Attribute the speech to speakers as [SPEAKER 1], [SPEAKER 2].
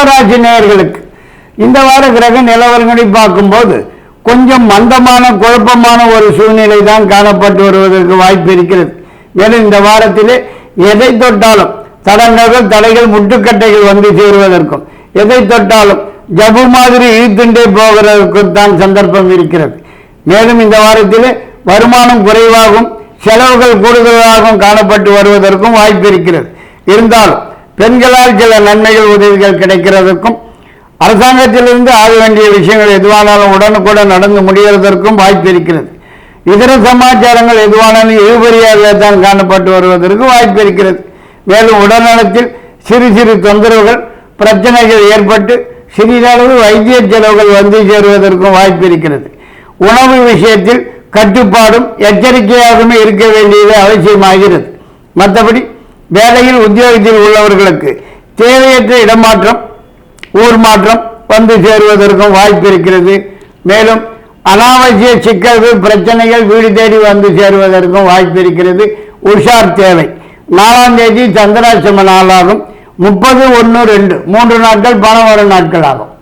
[SPEAKER 1] கும்பராசி நேயர்களுக்கு இந்த வார கிரக நிலவரங்களை பார்க்கும்போது கொஞ்சம் மந்தமான குழப்பமான ஒரு சூழ்நிலை தான் காணப்பட்டு வருவதற்கு வாய்ப்பு இருக்கிறது. மேலும் இந்த வாரத்திலே எதை தொட்டாலும் தடங்கள் தடைகள் முட்டுக்கட்டைகள் வந்து சேருவதற்கும் எதை தொட்டாலும் ஜபு மாதிரி இழுத்துண்டே போகிறதற்கும் தான் சந்தர்ப்பம் இருக்கிறது. மேலும் இந்த வாரத்திலே வருமானம் குறைவாகும் செலவுகள் கூடுதலாகவும் காணப்பட்டு வருவதற்கும் வாய்ப்பு இருக்கிறது. இருந்தாலும் பெண்களால் சில நன்மைகள் உதவிகள் கிடைக்கிறதற்கும் அரசாங்கத்திலிருந்து ஆக வேண்டிய விஷயங்கள் எதுவானாலும் உடனுக்குடன் நடந்து முடிகிறதற்கும் வாய்ப்பு இருக்கிறது. இதர சமாச்சாரங்கள் எதுவானாலும் இழுபறியாக தான் காணப்பட்டு வருவதற்கு வாய்ப்பு இருக்கிறது. மேலும் உடல்நலத்தில் சிறு சிறு தொந்தரவுகள் பிரச்சனைகள் ஏற்பட்டு சிறிதளவு வைத்திய செலவுகள் வந்து சேருவதற்கும் வாய்ப்பு இருக்கிறது. உணவு விஷயத்தில் கட்டுப்பாடும் எச்சரிக்கையாகவும் இருக்க வேண்டியது அவசியமாகிறது. மற்றபடி வேலையில் உத்தியோகத்தில் உள்ளவர்களுக்கு தேவையற்ற இடமாற்றம் ஊர் மாற்றம் வந்து சேருவதற்கும் வாய்ப்பு இருக்கிறது. மேலும் அனாவசிய சிக்கல்கள் பிரச்சனைகள் வீடு தேடி வந்து சேருவதற்கும் வாய்ப்பு இருக்கிறது. உஷார் தேவை. நாலாம் தேதி சந்திராசிரம நாளாகும். முப்பது ஒன்று ரெண்டு மூன்று நாட்கள் பணம் வரும் நாட்கள் ஆகும்.